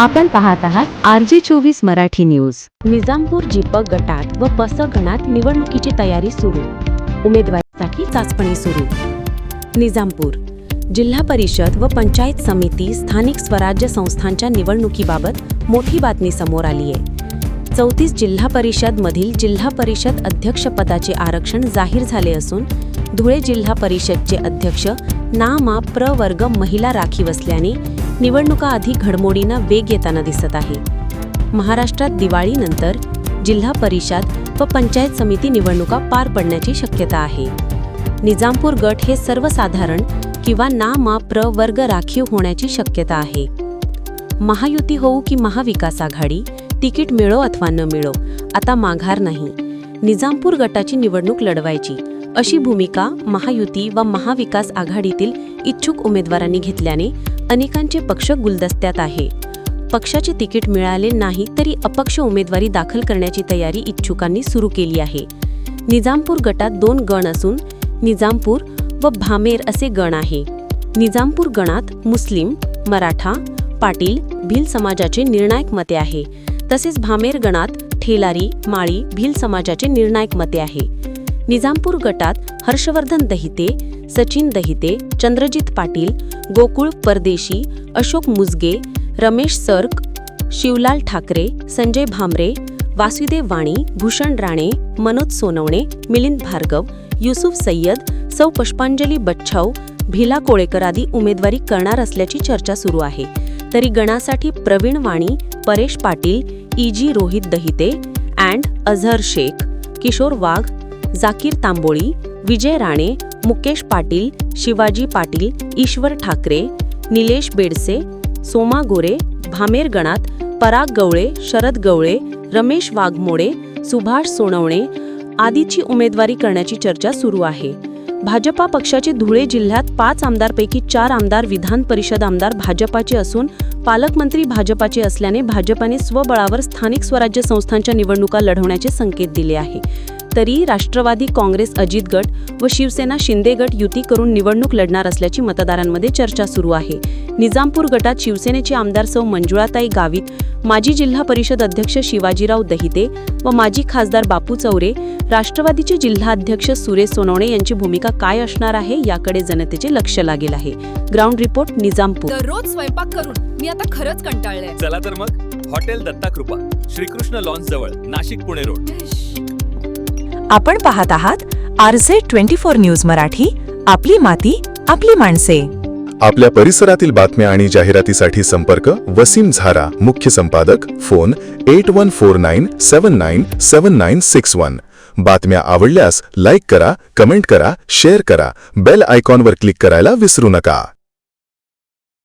आपण पाहत आहात आर जे चोवीस मराठी न्यूज. निजामपूर जिपक गटात व पस गणात निवडणुकीची तयारी सुरू. उमेदवारीसाठी चाचपणी सुरू. निजामपूर जिल्हा परिषद व पंचायत समिती स्थानिक स्वराज्य संस्थांच्या निवडणुकीबाबत मोठी बातमी समोर आली आहे. चौतीस जिल्हा परिषदमधील जिल्हा परिषद अध्यक्षपदाचे आरक्षण जाहीर झाले असून धुळे जिल्हा परिषदचे अध्यक्ष ना मा प्र वर्ग महिला राखीव असल्याने निवडणुका आधी घडमोडींना वेग येताना दिसत आहे. महाराष्ट्रात दिवाळीनंतर जिल्हा परिषद व पंचायत समिती निवडणुका पार पडण्याची शक्यता आहे. निजामपूर गट हे सर्वसाधारण किंवा ना मा प्र वर्ग राखीव होण्याची शक्यता आहे. महायुती होऊ की महाविकास आघाडी तिकीट मिळो अथवा न मिळो आता माघार नाही. निजामपूर गटाची निवडणूक लढवायची अशी भूमिका महायुती व महाविकास आघाडीतील इच्छुक उमेदवारांनी घेतल्याने अनेकांचे पक्ष गुलदस्त्यात आहे. पक्षाचे तिकीट मिळाले नाही तरी अपक्ष उमेदवारी दाखल करण्याची तयारी इच्छुकांनी सुरू केली आहे. निजामपूर गटात दोन गण असून निजामपूर व भामेर असे गण आहे. निजामपूर गणात मुस्लिम मराठा पाटील भिल समाजाचे निर्णायक मते आहे. तसेच भामेर गणात ठेलारी माळी भिल समाजाचे निर्णायक मते आहे. निजामपूर गटात हर्षवर्धन दहिते सचिन दहिते चंद्रजित पाटील गोकुळ परदेशी अशोक मुजगे रमेश सर्क शिवलाल ठाकरे संजय भामरे वासुदेव वाणी भूषण राणे मनोज सोनवणे मिलिंद भार्गव युसुफ सय्यद सौ पुष्पांजली बच्छाव भिला कोळेकर आदी उमेदवारी करणार असल्याची चर्चा सुरू आहे. तरी गणासाठी प्रवीण वाणी परेश पाटील ईजी रोहित दहिते अँड अझहर शेख किशोर वाघ जाकीर तांबोळी विजय राणे मुकेश पाटील शिवाजी पाटील ईश्वर ठाकरे निलेश बेडसे सोमा गोरे भामेर गणात पराग गवळे शरद गवळे रमेश वाघमोडे सुभाष सोनवणे आदीची उमेदवारी करण्याची चर्चा सुरू आहे. भाजपा पक्षाचे धुळे जिल्ह्यात पाच आमदारपैकी चार आमदार विधान परिषद आमदार भाजपाचे असून पालकमंत्री भाजपाचे असल्याने भाजपाने स्वबळावर स्थानिक स्वराज्य संस्थांच्या निवडणुका लढवण्याचे संकेत दिले आहे. तरी राष्ट्रवादी काँग्रेस अजित गट व शिवसेना शिंदे गट युती करून निवडणूक लढणार असल्याची मतदारांमध्ये चर्चा सुरू आहे. निजामपूर गटात शिवसेनेचे आमदार सौ मंजुळाताई गावित माजी जिल्हा परिषद अध्यक्ष शिवाजीराव दहिते व माजी खासदार बापू चौरे राष्ट्रवादीचे जिल्हाध्यक्ष सुरेश सोनवणे यांची भूमिका काय असणार आहे याकडे जनतेचे लक्ष लागेल आहे. Ground report Nizampur. दररोज स्वयंपाक करून मी आता खरंच कंटाळले चला तर मग हॉटेल दत्ताकृपा श्रीकृष्ण लॉन्स जवळ नाशिक पुणे रोड. आपण पाहत आहात RJ twenty four news Marathi आपली माती आपली माणसे. आपल्या परिसरातील बातम्या आणि जाहिरातीसाठी संपर्क वसीम झारा मुख्य संपादक phone eight one four nine seven nine seven nine six one. बातम्या आवडल्यास लाईक करा कमेंट करा शेअर करा बेल आयकॉनवर क्लिक करायला विसरू नका.